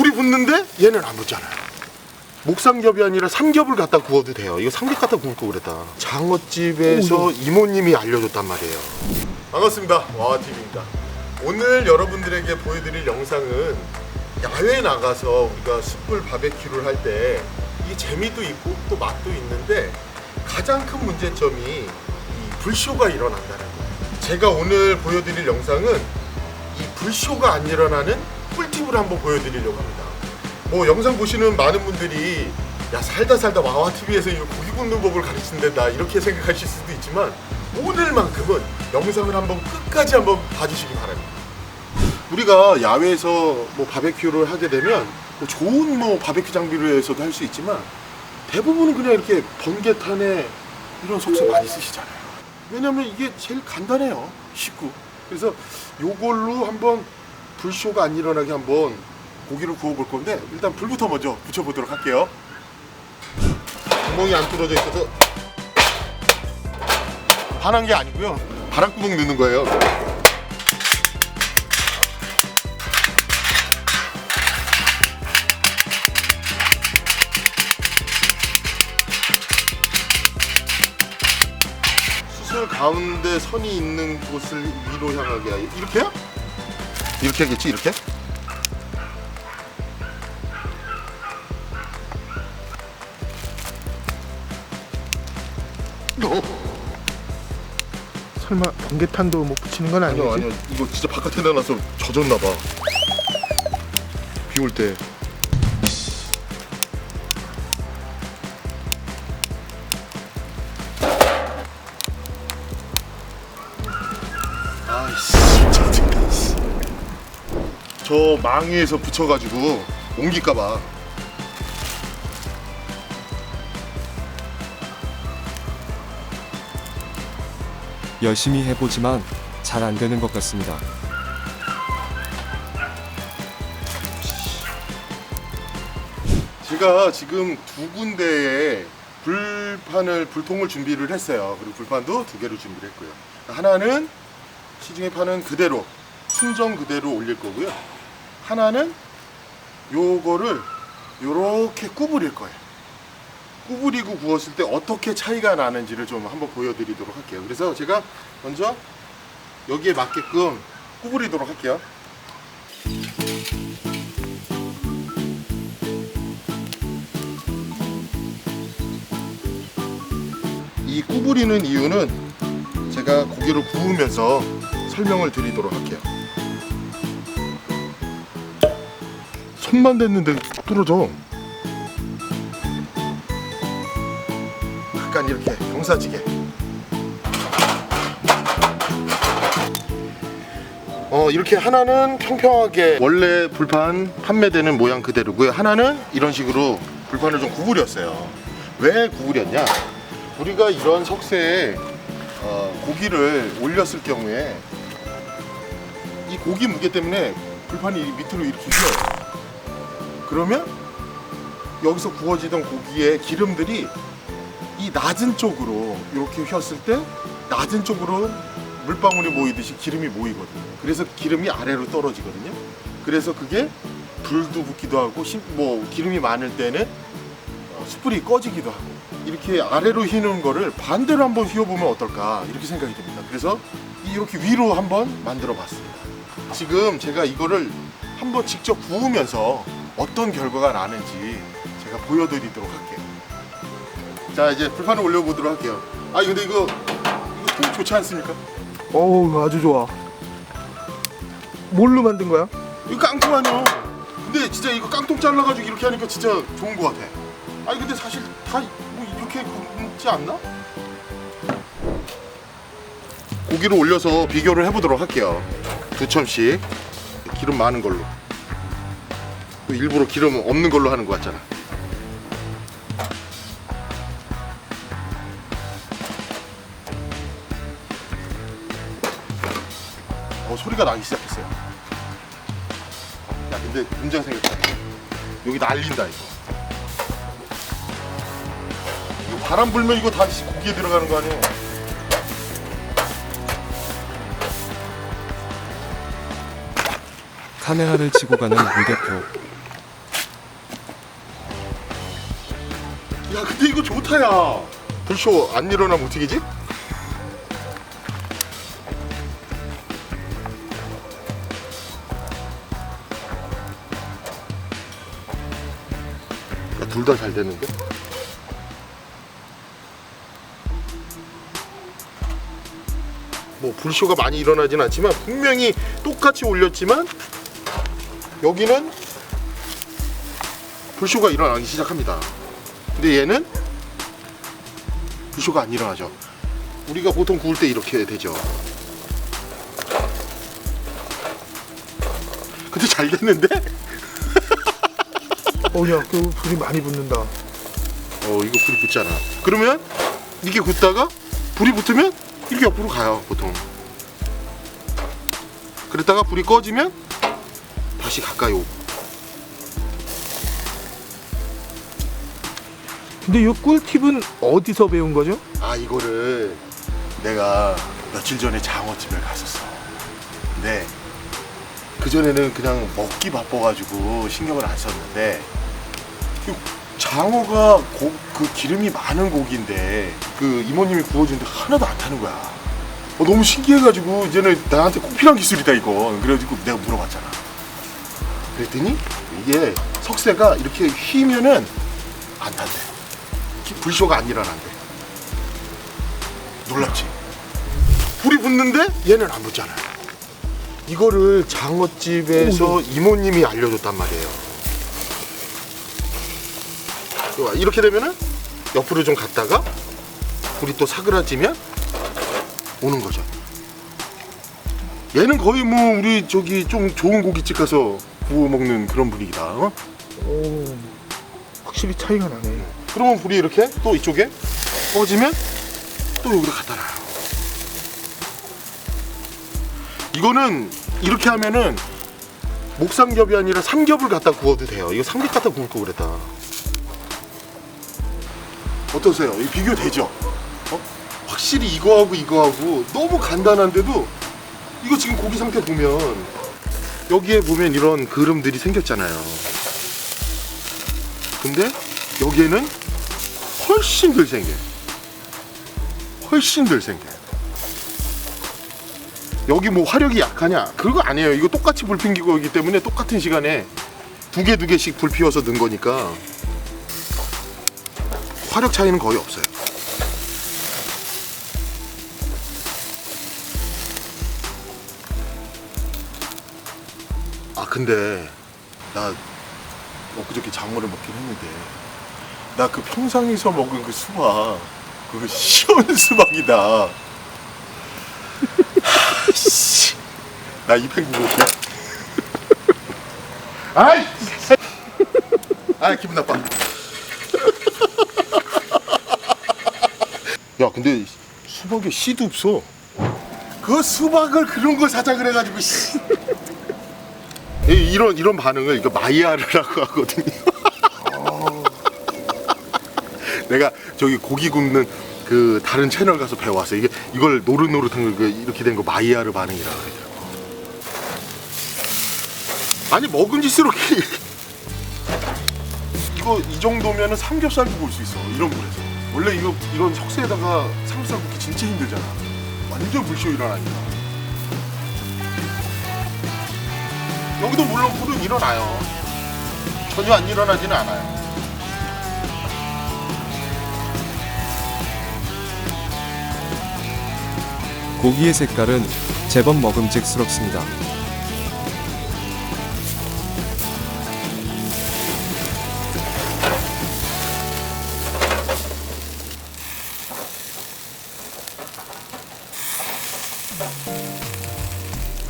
불이 붙는데 얘는 안 붙잖아요. 목삼겹이 아니라 삼겹을 갖다 구워도 돼요. 이거 삼겹 갖다 구울 거 그랬다. 장어집에서 이모님이 알려줬단 말이에요. 반갑습니다. 와TV입니다. 오늘 여러분들에게 보여드릴 영상은 야외에 나가서 우리가 숯불 바베큐를 할 때 이게 재미도 있고 또 맛도 있는데 가장 큰 문제점이 이 불쇼가 일어난다는 거예요. 제가 오늘 보여드릴 영상은 이 불쇼가 안 일어나는 꿀팁을 한번 보여드리려고 합니다. 뭐 영상 보시는 많은 분들이 야 살다 살다 와와 TV에서 이거 고기 굽는 법을 가르친댄다 이렇게 생각하실 수도 있지만 오늘만큼은 영상을 한번 끝까지 한번 봐주시기 바랍니다. 우리가 야외에서 뭐 바베큐를 하게 되면 뭐 좋은 뭐 바베큐 장비로 해서도 할 수 있지만 대부분은 그냥 이렇게 번개탄에 이런 속세 많이 쓰시잖아요. 왜냐면 이게 제일 간단해요. 쉽고. 그래서 요걸로 한번 불쇼가 안 일어나게 한번 고기를 구워 볼 건데 일단 불부터 먼저 붙여 보도록 할게요. 구멍이 안 뚫어져 있어서 반한 게 아니고요. 바람구멍 넣는 거예요. 수술 가운데 선이 있는 곳을 위로 향하게 이렇게요? 이렇게 하겠지 이렇게? 어? 설마 번개탄도 못 붙이는 건 아니지? 아니요 아니요 이거 진짜 바깥에 내놔서 젖었나 봐. 비 올 때. 아이씨. 씨. 저 망위에서 붙여가지고 옮길까봐. 열심히 해보지만 잘 안 되는 것 같습니다. 제가 지금 두 군데에 불판을 불통을 준비를 했어요. 그리고 불판도 두 개를 준비를 했고요. 하나는 시중에 파는 그대로 순정 그대로 올릴 거고요. 하나는 요거를 요렇게 구부릴 거예요. 구부리고 구웠을 때 어떻게 차이가 나는지를 좀 한번 보여드리도록 할게요. 그래서 제가 먼저 여기에 맞게끔 구부리도록 할게요. 이 구부리는 이유는 제가 고기를 구우면서 설명을 드리도록 할게요. 손만 댔는데 뚫어져. 약간 이렇게 경사지게. 어 이렇게 하나는 평평하게 원래 불판 판매되는 모양 그대로고요. 하나는 이런 식으로 불판을 좀 구부렸어요. 왜 구부렸냐? 우리가 이런 석쇠에 어, 고기를 올렸을 경우에 이 고기 무게 때문에 불판이 밑으로 이렇게 휘어요. 그러면 여기서 구워지던 고기의 기름들이 이 낮은 쪽으로 이렇게 휘었을 때 낮은 쪽으로 물방울이 모이듯이 기름이 모이거든요. 그래서 기름이 아래로 떨어지거든요. 그래서 그게 불도 붙기도 하고 심- 뭐 기름이 많을 때는 어, 숯불이 꺼지기도 하고 이렇게 아래로 휘는 거를 반대로 한번 휘어보면 어떨까 이렇게 생각이 듭니다. 그래서 이렇게 위로 한번 만들어 봤습니다. 지금 제가 이거를 한번 직접 구우면서 어떤 결과가 나는지 제가 보여드리도록 할게요. 자 이제 불판을 올려보도록 할게요. 아 근데 이거 이거 통 좋지 않습니까? 어우 아주 좋아. 뭘로 만든 거야? 이거 깡통 아니야. 근데 진짜 이거 깡통 잘라가지고 이렇게 하니까 진짜 좋은 것 같아. 아니 근데 사실 다 뭐 이렇게 굽지 않나? 고기를 올려서 비교를 해보도록 할게요. 두 첨씩 기름 많은 걸로. 또 일부러 기름 없는 걸로 하는 것 같잖아. 어 소리가 나기 시작했어요. 야 근데 문제가 생겼다. 여기 날린다 이거. 이거 바람 불면 이거 다시 고기에 들어가는 거 아니에요? 카메라를 치고 가는 문 대표. 근데 이거 좋다 야. 불쇼 안 일어나면 어떡이지? 둘 다 잘 되는데? 뭐 불쇼가 많이 일어나진 않지만 분명히 똑같이 올렸지만 여기는 불쇼가 일어나기 시작합니다. 근데 얘는 불쇼가 안 일어나죠. 우리가 보통 구울 때 이렇게 되죠. 근데 잘 됐는데? 어야 그 불이 많이 붙는다. 어 이거 불이 붙잖아. 그러면 이게 굳다가 불이 붙으면 이렇게 옆으로 가요 보통. 그랬다가 불이 꺼지면 다시 가까이 오고. 근데 이 꿀팁은 어디서 배운 거죠? 아 이거를 내가 며칠 전에 장어집에 갔었어. 근데 그 전에는 그냥 먹기 바빠가지고 신경을 안 썼는데 이 장어가 고, 그 기름이 많은 고기인데 그 이모님이 구워주는데 하나도 안 타는 거야. 어, 너무 신기해가지고 이제는 나한테 꼭 필요한 기술이다 이거. 그래가지고 내가 물어봤잖아. 그랬더니 이게 석쇠가 이렇게 휘면은 안 탄대. 기- 불쇼가 안 일어난대. 놀랍지? 불이 붙는데 얘는 안 붙잖아요. 이거를 장어집에서 이모님이 알려줬단 말이에요. 봐, 이렇게 되면은 옆으로 좀 갔다가 불이 또 사그라지면 오는 거죠. 얘는 거의 뭐 우리 저기 좀 좋은 고깃집 가서 구워 먹는 그런 분위기다. 어? 오 확실히 차이가 나네. 그러면 불이 이렇게 또 이쪽에 꺼지면 또 여기로 갖다 놔요. 이거는 이렇게 하면은 목삼겹이 아니라 삼겹을 갖다 구워도 돼요. 이거 삼겹 갖다 구울 거 그랬다. 어떠세요? 이 비교 되죠? 어? 확실히 이거하고 이거하고 너무 간단한데도 이거 지금 고기 상태 보면 여기에 보면 이런 그름들이 생겼잖아요. 근데 여기에는 훨씬 덜 생겨. 훨씬 덜 생겨. 여기 뭐 화력이 약하냐? 그거 아니에요. 이거 똑같이 불핀 거기 때문에 똑같은 시간에 두 개 두 개씩 불 피워서 넣은 거니까 화력 차이는 거의 없어요. 아 근데 나 엊그저께 장어를 먹긴 했는데 나 그 평상에서 먹은 그 수박 그거 시원 수박이다 하, 씨. 나 입행 구고 올게 아이 진짜. 아 기분 나빠 야 근데 수박에 씨도 없어 그 수박을 그런 걸 사자 그래가지고 이런 이런 반응을 이거 마이야르라고 하거든요. 내가 저기 고기 굽는 그 다른 채널 가서 배워왔어. 이게 이걸 노릇노릇한 거 이렇게 된 거 마이야르 반응이라 그러더라고. 아니 먹은 짓으로 이렇게 이거 이 정도면은 삼겹살 구울 수 있어. 이런 물에서. 원래 이거 이런 석쇠에다가 삼겹살 굽기 진짜 힘들잖아. 완전 불쇼 일어나니까. 여기도 물론 불은 일어나요. 전혀 안 일어나지는 않아요. 고기의 색깔은 제법 먹음직스럽습니다.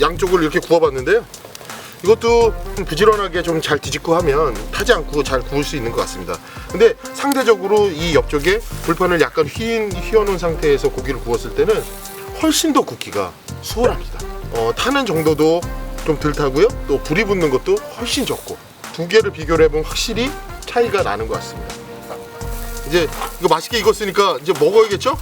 양쪽을 이렇게 구워봤는데요. 이것도 부지런하게 좀 잘 뒤집고 하면 타지 않고 잘 구울 수 있는 것 같습니다. 근데 상대적으로 이 옆쪽에 불판을 약간 휘, 휘어놓은 상태에서 고기를 구웠을 때는 훨씬 더 굽기가 수월합니다. 어, 타는 정도도 좀 덜 타고요. 또 불이 붙는 것도 훨씬 적고 두 개를 비교를 해보면 확실히 차이가 나는 것 같습니다. 이제 이거 맛있게 익었으니까 이제 먹어야겠죠?